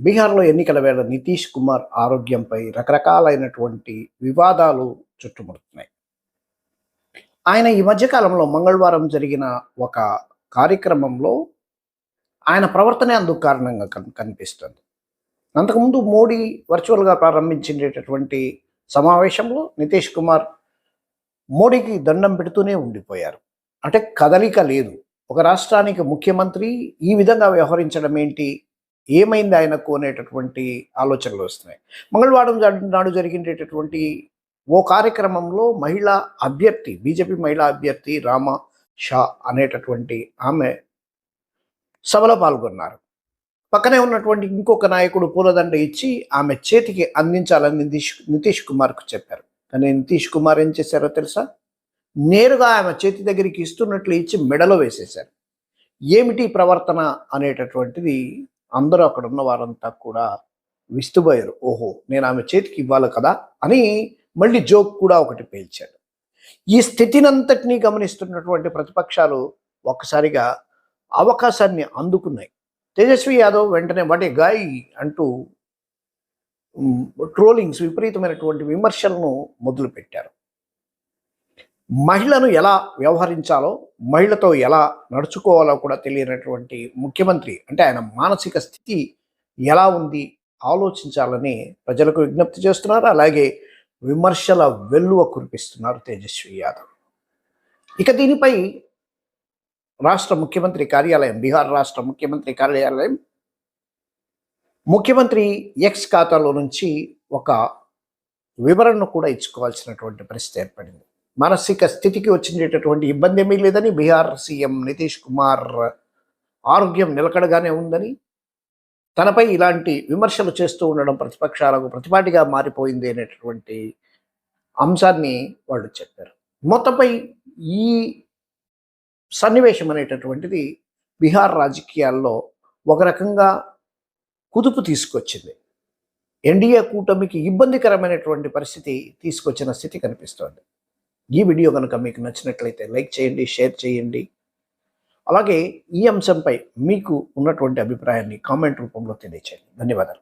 బీహార్లో ఎన్నికల వేళ నితీష్ కుమార్ ఆరోగ్యంపై రకరకాలైనటువంటి వివాదాలు చుట్టుముడుతున్నాయి. ఆయన ఈ మధ్యకాలంలో మంగళవారం జరిగిన ఒక కార్యక్రమంలో ఆయన ప్రవర్తనే అందుకు కారణంగా కన్- కనిపిస్తుంది. అంతకుముందు మోడీ వర్చువల్గా ప్రారంభించేటటువంటి సమావేశంలో నితీష్ కుమార్ మోడీకి దండం పెడుతూనే ఉండిపోయారు. అంటే కదలిక లేదు. ఒక రాష్ట్రానికి ముఖ్యమంత్రి ఈ విధంగా వ్యవహరించడం ఏంటి? ఏమైంది ఆయనకు అనేటటువంటి ఆలోచనలు వస్తున్నాయి. మంగళవారం నాడు జరిగినటువంటి ఓ కార్యక్రమంలో మహిళా అభ్యర్థి బీజేపీ మహిళా అభ్యర్థి రామ షా అనేటటువంటి ఆమె సభలో పాల్గొన్నారు. పక్కనే ఉన్నటువంటి ఇంకొక నాయకుడు పూలదండ ఇచ్చి ఆమె చేతికి అందించాలని నితీష్ నితీష్ కుమార్కు చెప్పారు. కానీ నితీష్ కుమార్ ఏం చేశారో తెలుసా? నేరుగా ఆమె చేతి దగ్గరికి ఇస్తున్నట్లు ఇచ్చి మెడలో వేసేశారు. ఏమిటి ప్రవర్తన అనేటటువంటిది అందరూ అక్కడ ఉన్న వారంతా కూడా విస్తుపోయారు. ఓహో నేను ఆమె చేతికి ఇవ్వాలి కదా అని మళ్ళీ జోక్ కూడా ఒకటి పేల్చాడు. ఈ స్థితినంతటినీ గమనిస్తున్నటువంటి ప్రతిపక్షాలు ఒక్కసారిగా అవకాశాన్ని అందుకున్నాయి. తేజస్వి యాదవ్ వెంటనే వాటి గాయ్ అంటూ ట్రోలింగ్స్ విపరీతమైనటువంటి విమర్శలను మొదలుపెట్టారు. మహిళను ఎలా వ్యవహరించాలో మహిళతో ఎలా నడుచుకోవాలో కూడా తెలియనటువంటి ముఖ్యమంత్రి అంటే ఆయన మానసిక స్థితి ఎలా ఉంది ఆలోచించాలని ప్రజలకు విజ్ఞప్తి చేస్తున్నారు. అలాగే విమర్శల వెల్లువ కురిపిస్తున్నారు తేజస్వి యాదవ్. ఇక దీనిపై రాష్ట్ర ముఖ్యమంత్రి కార్యాలయం బీహార్ రాష్ట్ర ముఖ్యమంత్రి కార్యాలయం ముఖ్యమంత్రి ఎక్స్ ఖాతాలో నుంచి ఒక వివరణను కూడా ఇచ్చుకోవాల్సినటువంటి పరిస్థితి ఏర్పడింది. మానసిక స్థితికి వచ్చినటువంటి ఇబ్బంది ఏమీ లేదని బీహార్ సీఎం నితీష్ కుమార్ ఆరోగ్యం నిలకడగానే ఉందని తనపై ఇలాంటి విమర్శలు చేస్తూ ఉండడం ప్రతిపక్షాలకు ప్రతిపాటిగా మారిపోయింది అనేటటువంటి అంశాన్ని వాళ్ళు చెప్పారు. మొత్తంపై ఈ సన్నివేశం అనేటటువంటిది బీహార్ రాజకీయాల్లో ఒక రకంగా కుదుపు తీసుకొచ్చింది. ఎన్డీఏ కూటమికి ఇబ్బందికరమైనటువంటి పరిస్థితి తీసుకొచ్చిన స్థితి కనిపిస్తోంది. ఈ వీడియో కనుక మీకు నచ్చినట్లయితే లైక్ చేయండి షేర్ చేయండి. అలాగే ఈ అంశంపై మీకు ఉన్నటువంటి అభిప్రాయాన్ని కామెంట్ రూపంలో తెలియచేయండి. ధన్యవాదాలు.